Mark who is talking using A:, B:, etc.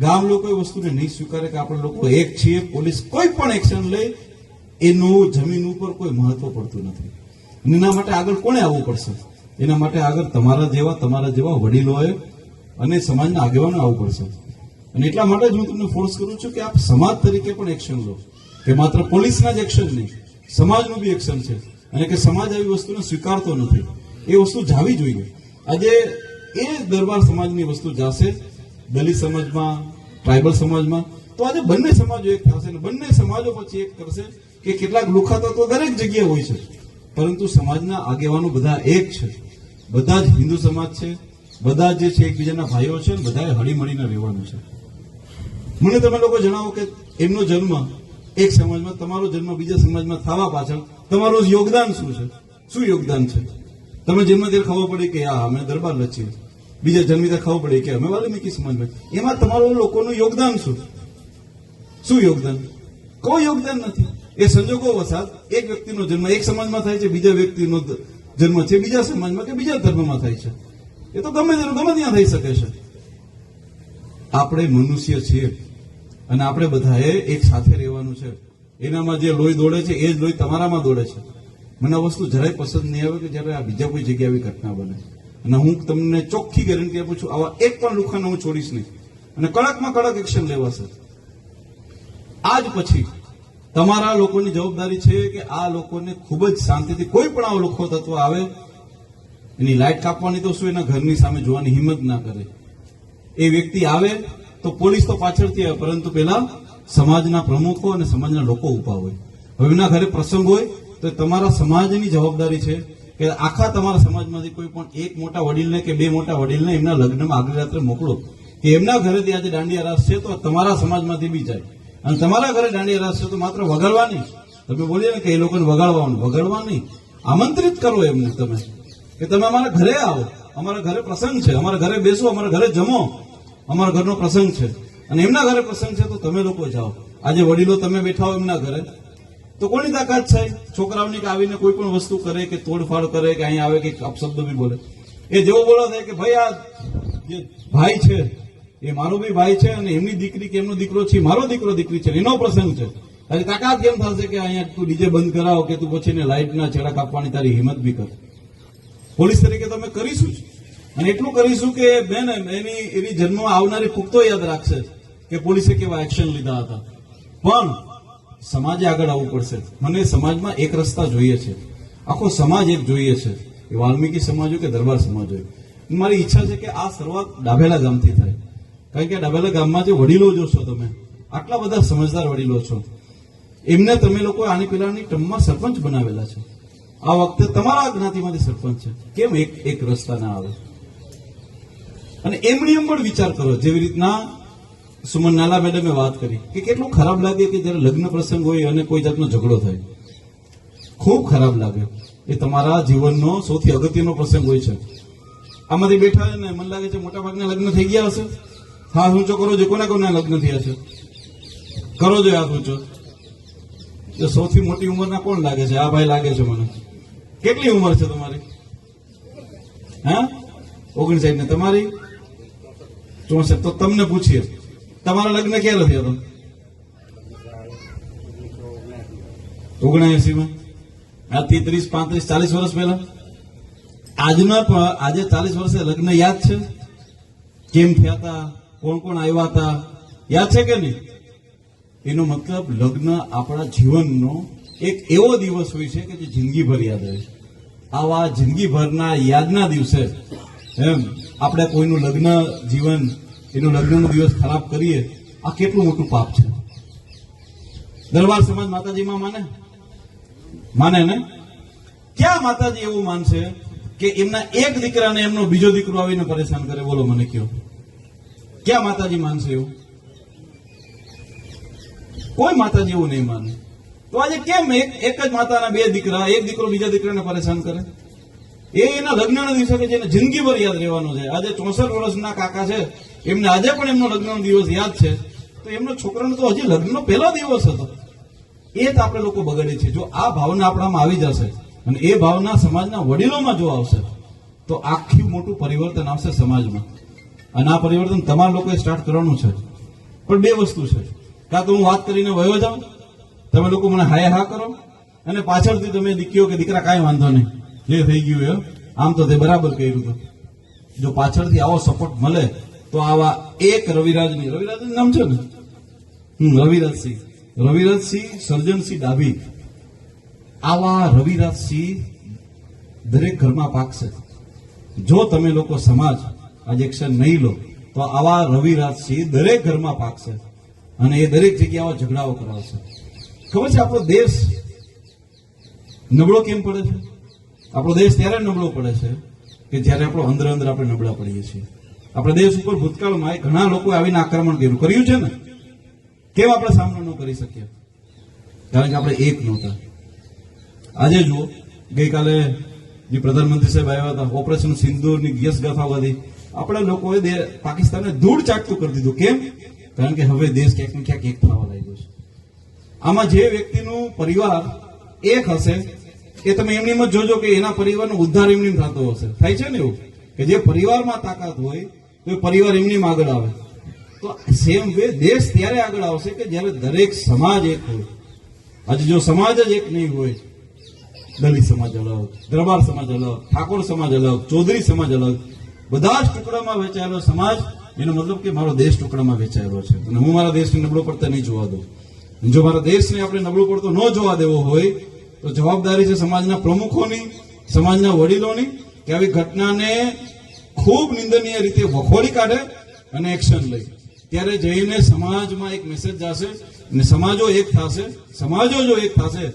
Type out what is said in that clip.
A: ગામ લોકો એ વસ્તુને નહીં સ્વીકારે કે આપણે લોકો એક છીએ, પોલીસ કોઈ પણ એક્શન લે, એનું જમીન ઉપર કોઈ મહત્વ પડતું નથી. એના માટે આગળ કોણે આવવું પડશે? એના માટે આગળ તમારા જેવા તમારા જેવા વડીલોએ અને સમાજના આગેવાનો આવવું પડશે. અને એટલા માટે જ હું તમને ફોર્સ કરું છું કે આપ સમાજ તરીકે પણ એક્શન લો. કે માત્ર પોલીસના જ એક્શન નહીં, સમાજનું બી એક્શન છે. અને કે સમાજ આવી વસ્તુને સ્વીકારતો નથી. એ વસ્તુ જાવી જોઈએ. આજે એ દરબાર સમાજની વસ્તુ જાશે દલિત સમાજમાં, ટ્રાઇબલ સમાજમાં, તો આજે બંને સમાજો એક થશે અને બંને સમાજો પછી એક કરશે કે કેટલાક લુખા તત્વો દરેક જગ્યાએ હોય છે. પરંતુ સમાજના આગેવાનો બધા એક છે. બધા જ હિન્દુ સમાજ છે. બધા જે છે એકબીજાના ભાઈઓ છે બધાએ હળીમળીને રહેવાનું છે. મને તમે લોકો જણાવો કે એમનો જન્મ એક સમાજમાં, તમારો જન્મ બીજા સમાજમાં થવા પાછળ તમારું યોગદાન શું છે? શું યોગદાન છે? તમે જન્મ ત્યારે ખબર પડી કે આ અમે દરબાર લચીએ. બીજા જન્મી ખબર પડે કે અમે વાલ્મીકી સમાજમાં એમાં તમારું લોકોનું યોગદાન શું? શું યોગદાન? કોઈ યોગદાન નથી. એ સંજોગો વસાત એક વ્યક્તિનો જન્મ એક સમાજમાં થાય છે, બીજા વ્યક્તિનો જન્મ છે બીજા સમાજમાં કે બીજા ધર્મમાં થાય છે. એ તો ગમે તેનું, ગમે ત્યાં થઈ શકે છે. આપણે મનુષ્ય છીએ અને આપણે બધાએ એક સાથે રહેવાનું છે. એનામાં જે લોહી દોડે છે, એ જ લોહી તમારામાં દોડે છે. મને વસ્તુ જરાય પસંદ નહીં આવે કે જ્યારે આ બીજા કોઈ જગ્યાએ ઘટના બને. અને હું તમને ચોખ્ખી ગેરંટી આપું છું, આવા એક પણ લુખાને હું છોડીશ નહીં. અને કડકમાં કડક એક્શન લેવાશે. આજ પછી તમારા લોકોની જવાબદારી છે કે આ લોકોને ખૂબ જ શાંતિથી કોઈ પણ આવો લુખો તત્વ આવે, એની લાઈટ કાપવાની તો શું, એના ઘરની સામે જોવાની હિંમત ના કરે. એ વ્યક્તિ આવે તો પોલીસ તો પાછળથી આવે, પરંતુ પેલા સમાજના પ્રમુખો અને સમાજના લોકો ઊભા હોય. હવે એના ઘરે પ્રસંગ હોય તો તમારા સમાજની જવાબદારી છે કે આખા તમારા સમાજમાંથી કોઈ પણ એક મોટા વડીલને કે બે મોટા વડીલને એમના લગ્નમાં આગલી રાત્રે મોકલો કે એમના ઘરેથી આજે દાંડિયા રાસ છે તો તમારા સમાજમાંથી બી જાય. અને તમારા ઘરે દાંડિયા રાસ છે તો માત્ર વગાડવા નહીં તમે બોલીએ ને કે એ લોકોને વગાડવાનું વગાડવા નહીં આમંત્રિત કરો એમને તમે. કે તમે અમારા ઘરે આવો. અમારા ઘરે પ્રસંગ છે. અમારા ઘરે બેસો, અમારા ઘરે જમો. અમારા ઘરનો પ્રસંગ છે. અને એમના ઘરે પ્રસંગ છે તો તમે લોકો જાઓ. આજે વડીલો તમે બેઠા હો એમના ઘરે. તો કોની તાકાત છે? છોકરાઓની કે આવીને કોઈ પણ વસ્તુ કરે કે તોડફાડ કરે કે અહીંયા આવે કે અપશબ્દ બી બોલે. એ જેવો બોલો થાય કે ભાઈ આ જે ભાઈ છે, એ મારો બી ભાઈ છે અને એમની દીકરી કે એમનો દીકરો છે મારો દીકરો દીકરી છે. એનો પ્રસંગ છે. તારી તાકાત કેમ થશે કે અહીંયા તું ડીજે બંધ કરાવો કે તું પછી એને લાઇટના છેડા કાપવાની તારી હિંમત બી કર. પોલીસ તરીકે તો અમે કરીશું જ. અને એટલું કરીશું કે બેન, એની એની જન્મ આવનારી પુખ્તો યાદ રાખશે કે પોલીસે કેવા એક્શન લીધા હતા. પણ સમાજે આગળ આવવું પડશે. મને સમાજમાં એક રસ્તા જોઈએ છે. આખો સમાજ એક જોઈએ છે. એ વાલ્મીકી સમાજ હોય કે દરબાર સમાજ હોય મારી ઈચ્છા છે કે આ શરૂઆત ડાભેલા ગામથી થાય. કારણ કે ડાભેલા ગામમાં જે વડીલો જોશો તમે, આટલા બધા સમજદાર વડીલો છો. એમને તમે લોકો આની પેલાની ટર્મમાં સરપંચ બનાવેલા છે. આ વખતે તમારા જ્ઞાતિમાંથી સરપંચ છે. કેમ એક એક રસ્તા ના આવે? અને એમની એમ પણ વિચાર કરો, જેવી રીતના સુમન નાલા મેડમે વાત કરી કે કેટલું ખરાબ લાગે કે જ્યારે લગ્ન પ્રસંગ હોય અને કોઈ જાતનો ઝઘડો થાય. ખૂબ ખરાબ લાગે. એ તમારા જીવનનો સૌથી અગત્યનો પ્રસંગ હોય છે. આમાંથી બેઠા છે ને મને લાગે છે મોટા ભાગના લગ્ન થઈ ગયા હશે. હા ઊંચો કરો છો? કોના કોના લગ્ન થયા છે? કરો છો? હાથ ઊંચો તો સૌથી મોટી ઉંમરના કોણ લાગે છે? આ ભાઈ લાગે છે મને. કેટલી ઉંમર છે તમારી? હા? ઓગણસાઠ ને તમારી? ચોસઠ. તો તમને પૂછીએ. તમારા લગ્ન ક્યારે થયા હતા? ઓગણસી માં આજથી ત્રીસ પાંત્રીસ, ચાલીસ વર્ષ પહેલા. આજના પણ આજે ચાલીસ વર્ષે લગ્ન યાદ છે? કેમ થયા હતા? કોણ કોણ આવ્યા હતા? યાદ છે કે નહીં? એનો મતલબ લગ્ન આપણા જીવનનો એક એવો દિવસ હોય છે કે જે જિંદગીભર યાદ રહે. આવા જિંદગીભરના યાદના દિવસે, એમ, આપણે કોઈનું લગ્ન, જીવન એનું લગ્નનો દિવસ ખરાબ કરીએ, આ કેટલું મોટું પાપ છે. દરબાર સમાજ માતાજીમાં માને? માને ને? ક્યાં માતાજી એવું માનશે કે એમના એક દીકરાને એમનો બીજો દીકરો આવીને પરેશાન કરે? બોલો મને કયો ક્યાં માતાજી માનશે એવું? કોઈ માતાજી એવું નહીં માને. તો આજે કેમ એક જ માતાના બે દીકરા, એક દીકરો બીજા દીકરાને પરેશાન કરે? એ એના લગ્નના દિવસે કે જેને જિંદગીભર યાદ રહેવાનો છે. આજે ચોસઠ વર્ષના કાકા છે. એમને આજે પણ એમનો લગ્નનો દિવસ યાદ છે. તો એમનો છોકરાનો તો હજી લગ્નનો પહેલો દિવસ હતો. એ જ આપણે લોકો બગાડીએ છે. જો આ ભાવના આપણામાં આવી જશે અને એ ભાવના સમાજના વડીલોમાં જો આવશે, તો આખી મોટું પરિવર્તન આવશે સમાજમાં. અને આ પરિવર્તન તમારા લોકોએ સ્ટાર્ટ કરવાનું છે. પણ બે વસ્તુ છે. કાં તો હું વાત કરીને વયો જાઉં? તમે લોકો મને હાય હા કરો. અને પાછળથી તમે દીકરીઓ કે દીકરા કાંઈ વાંધો નહીં. જે થઈ ગયું એમ? આમ તો તે બરાબર કર્યું હતું. જો પાછળથી આવો સપોર્ટ મળે, તો આવા એક રવિરાજની, રવિરાજનું નામ છે ને? હમ રવિરાજસિંહ રવિરાજસિંહ સર્જનસિંહ ડાભી. આવા રવિરાજસિંહ દરેક ઘરમાં પાકશે જો તમે લોકો સમાજ આજે એક્શન નહીં લો, તો આવા રવિરાજસિંહ દરેક ઘરમાં પાકશે અને એ દરેક જગ્યાઓ ઝઘડાઓ કરાવશે ખબર છે આપણો દેશ નબળો કેમ પડે છે? આપણો દેશ ત્યારે નબળો પડે છે કે જ્યારે આપણો અંદર અંદર આપણે નબળા પડીએ છીએ. આપણા દેશ ઉપર ભૂતકાળમાં ઘણા લોકોએ આવીને આક્રમણ કર્યું. કર્યું છે ને? કેમ આપણે સામનો ન કરી શકીએ? કારણ કે આપણે એક નહોતા. આજે જુઓ, ગઈકાલે જે પ્રધાનમંત્રી સાહેબ આવ્યા હતા, ઓપરેશન સિંદૂરની ગેસ ગાથા બધી આપણા લોકોએ પાકિસ્તાનને ધૂળ ચાટતું કરી દીધું. કેમ? કારણ કે હવે દેશ ક્યાંક ને ક્યાંક એક થવા લાગ્યો છે. આમાં જે વ્યક્તિનું પરિવાર એક હશે એ તમે એમની જ જોજો કે એના પરિવારનો ઉદ્ધાર એમની થતો હશે. થાય છે ને એવું? કે જે પરિવારમાં તાકાત હોય, તો એ પરિવાર એમની આગળ આવે. તો સેમ વે દેશ ત્યારે આગળ આવશે કે જ્યારે દરેક સમાજ એક હોય. આજે જો સમાજ જ એક નહીં હોય, દલિત સમાજ અલગ દરબાર સમાજ અલગ ઠાકોર સમાજ અલગ ચૌધરી સમાજ અલગ બધા જ ટુકડામાં વેચાયેલો સમાજ, એનો મતલબ કે મારો દેશ ટુકડામાં વેચાયેલો છે. અને હું મારા દેશને નબળો પડતા નહીં જોવા દઉં. જો મારા દેશને આપણે નબળો પડતો ન જોવા દેવો હોય તો જવાબદારી છે સમાજના પ્રમુખોની, સમાજના વડીલોની કે આવી ઘટનાને ખૂબ નિંદનીય રીતે વખોડી કાઢે અને એક્શન લે. ત્યારે જઈને સમાજમાં એક મેસેજ જશે અને સમાજો એક થશે, સમાજો જો એક થશે